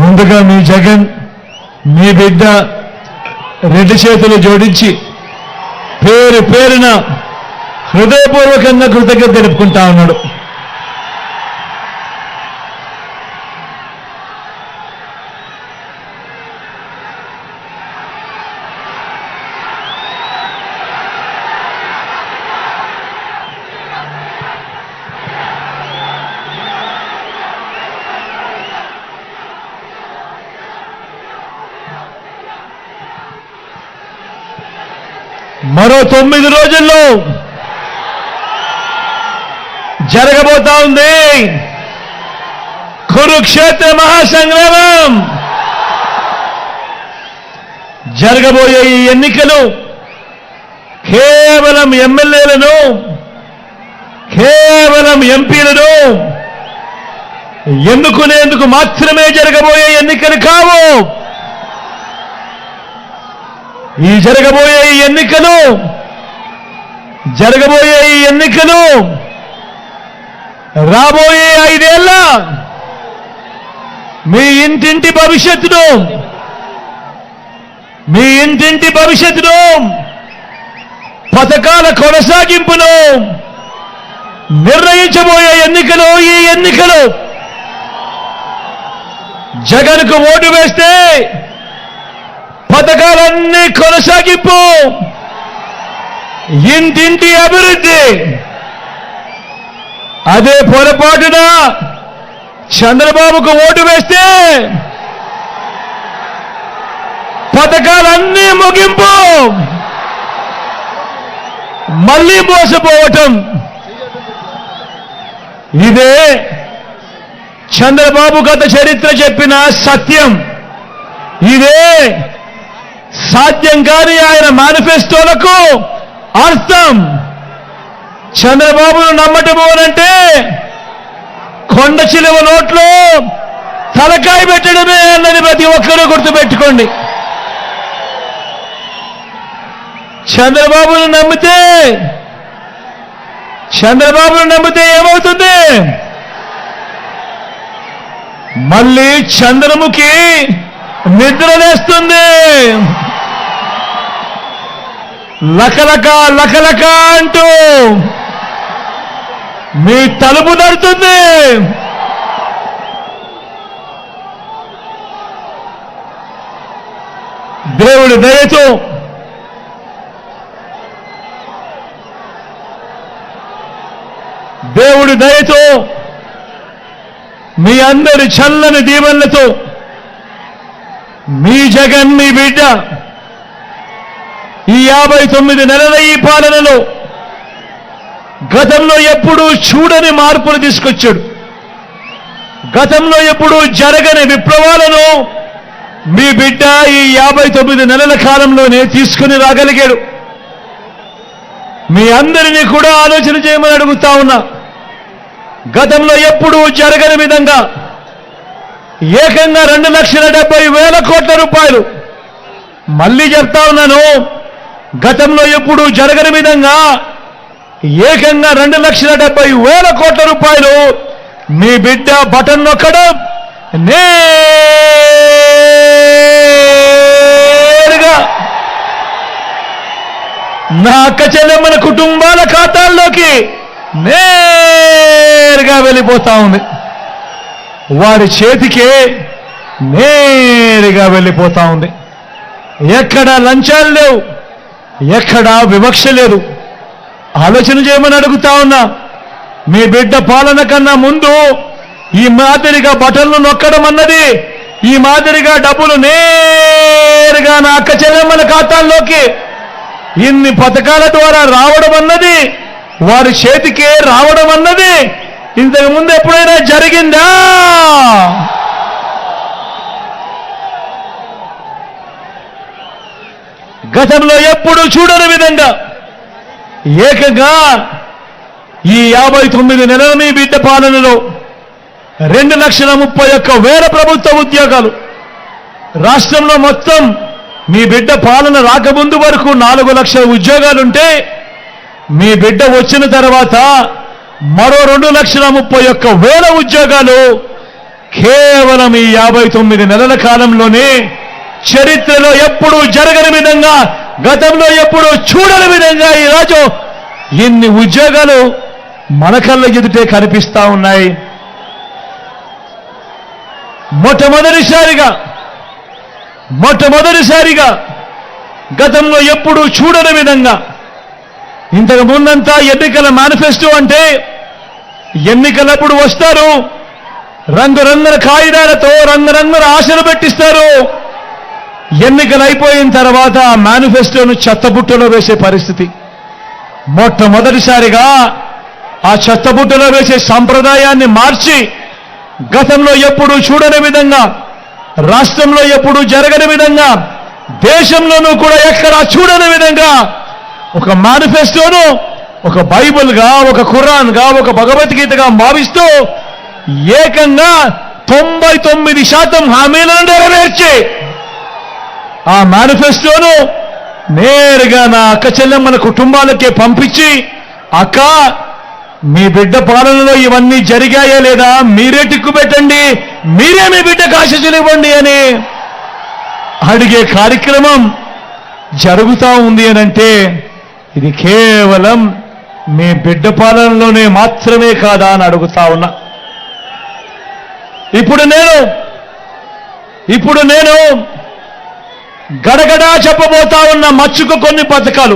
ముందుగా మీ జగన్ మీ బిడ్డ రెండు చేతులు జోడించి పేరు పేరున హృదయపూర్వకంగా కృతజ్ఞత తెలుపుకుంటా ఉన్నాడు. మరో తొమ్మిది రోజుల్లో జరగబోతా ఉంది కురుక్షేత్ర మహాసంగ్రామం. జరగబోయే ఈ ఎన్నికలు కేవలం ఎమ్మెల్యేలను కేవలం ఎంపీలను ఎన్నుకునేందుకు మాత్రమే జరగబోయే ఎన్నికలు కావు. ఈ జరగబోయే ఈ ఎన్నికలు జరగబోయే ఈ ఎన్నికలు రాబోయే ఐదేళ్ళ మీ ఇంటింటి భవిష్యత్తును మీ ఇంటింటి భవిష్యత్తును పథకాల కొనసాగింపును నిర్ణయించబోయే ఎన్నికలు ఈ ఎన్నికలు. జగన్కు ఓటు వేస్తే పథకాలన్నీ కొనసాగింపు. ఇంటింటి అభివృద్ధి. అదే పొరపాటున చంద్రబాబుకు ఓటు వేస్తే పథకాలన్నీ ముగింపు. మళ్ళీ మోసపోవటం. ఇదే చంద్రబాబు గత చరిత్ర చెప్పిన సత్యం. ఇదే సాధ్యం కాని ఆయన మేనిఫెస్టోలకు అర్థం. చంద్రబాబును నమ్మటము అనంటే కొండ చిలువ నోట్లో తలకాయ పెట్టడమే అన్నది ప్రతి ఒక్కరూ గుర్తుపెట్టుకోండి. చంద్రబాబును నమ్మితే చంద్రబాబును నమ్మితే ఏమవుతుంది? మళ్ళీ చంద్రముఖి నిద్రలేస్తుంది లకలక లకలక అంటూ మీ తలుపు దడుతుంది దేవుడు దయతో దేవుడి దయతో మీ అందరి చల్లని దీవెనలతో మీ జగన్ మీ బిడ్డ ఈ యాభై తొమ్మిది నెలల ఈ పాలనలో గతంలో ఎప్పుడూ చూడని మార్పులు తీసుకొచ్చాడు. గతంలో ఎప్పుడూ జరగని విప్లవాలను మీ బిడ్డ ఈ యాభై తొమ్మిది నెలల కాలంలోనే తీసుకుని రాగలిగాడు. మీ అందరినీ కూడా ఆలోచన చేయమని అడుగుతా ఉన్నా. గతంలో ఎప్పుడూ జరగని విధంగా ఏకంగా రెండు లక్షల డెబ్బై వేల కోట్ల రూపాయలు. మళ్ళీ చెప్తా ఉన్నాను గతంలో ఎప్పుడూ జరగని విధంగా ఏకంగా రెండు లక్షల డెబ్బై వేల కోట్ల రూపాయలు మీ బిడ్డ బటన్ నొక్కడం నేరుగా నా అక్క చెల్లెమ్మల కుటుంబాల ఖాతాల్లోకి నేరుగా వెళ్ళిపోతా ఉంది. వారి చేతికే నేరుగా వెళ్ళిపోతా ఉంది. ఎక్కడ లంచాలు లేవు. ఎక్కడా వివక్ష లేదు. ఆలోచన చేయమని అడుగుతా ఉన్నా. మీ బిడ్డ పాలన కన్నా ముందు ఈ మాదిరిగా బటన్లు నొక్కడం అన్నది ఈ మాదిరిగా డబ్బులు నేరుగా నా అక్క చెల్లెమ్మల ఖాతాల్లోకి ఇన్ని పథకాల ద్వారా రావడం అన్నది వారి చేతికే రావడం అన్నది ఇంతకు ముందు ఎప్పుడైనా జరిగిందా? గతంలో ఎప్పుడు చూడని విధంగా ఏకంగా ఈ యాభై తొమ్మిది నెలల మీ బిడ్డ పాలనలో రెండు లక్షల ముప్పై ఒక్క వేల ప్రభుత్వ ఉద్యోగాలు రాష్ట్రంలో మొత్తం మీ బిడ్డ పాలన రాకముందు వరకు నాలుగు లక్షల ఉద్యోగాలుంటే మీ బిడ్డ వచ్చిన తర్వాత మరో రెండు లక్షల ముప్పై ఒక్క వేల ఉద్యోగాలు కేవలం ఈ యాభై తొమ్మిది నెలల కాలంలోనే చరిత్రలో ఎప్పుడూ జరగని విధంగా గతంలో ఎప్పుడూ చూడని విధంగా ఈరోజు ఇన్ని ఉద్యోగాలు మన కళ్ళ ఎదుటే కనిపిస్తా ఉన్నాయి. మొట్టమొదటిసారిగా మొట్టమొదటిసారిగా గతంలో ఎప్పుడూ చూడని విధంగా ఇంతకు ముందంతా ఎన్నికల మేనిఫెస్టో అంటే ఎన్నికలప్పుడు వస్తారు రంగురంగుల కాగితాలతో రంగురంగుల ఆశలు పెట్టిస్తారు. ఎన్నికలు అయిపోయిన తర్వాత ఆ మేనిఫెస్టోను చెత్తబుట్టలో వేసే పరిస్థితి. మొట్టమొదటిసారిగా ఆ చెత్తబుట్టలో వేసే సంప్రదాయాన్ని మార్చి గతంలో ఎప్పుడూ చూడని విధంగా రాష్ట్రంలో ఎప్పుడూ జరగని విధంగా దేశంలోనూ కూడా ఎక్కడా చూడని విధంగా ఒక మేనిఫెస్టోను ఒక బైబుల్గా ఒక ఖురాన్గా ఒక భగవద్గీతగా భావిస్తూ ఏకంగా తొంభై తొమ్మిది శాతం హామీలను నెరవేర్చి ఆ మేనిఫెస్టోను నేరుగా నా అక్క చెల్లెమ్మల కుటుంబాలకే పంపించి అక్క మీ బిడ్డ పాలనలో ఇవన్నీ జరిగాయా లేదా? మీరే టిక్కు పెట్టండి మీరే మీ బిడ్డకు ఆశీస్సులు ఇవ్వండి అని అడిగే కార్యక్రమం జరుగుతూ ఉంది అనంటే ఇది కేవలం మీ బిడ్డ పాలనలోనే మాత్రమే కాదా అని అడుగుతా ఉన్నా. ఇప్పుడు నేను ఇప్పుడు నేను గడగడా చెప్పబోతా ఉన్న మచ్చుకు కొన్ని పథకాలు.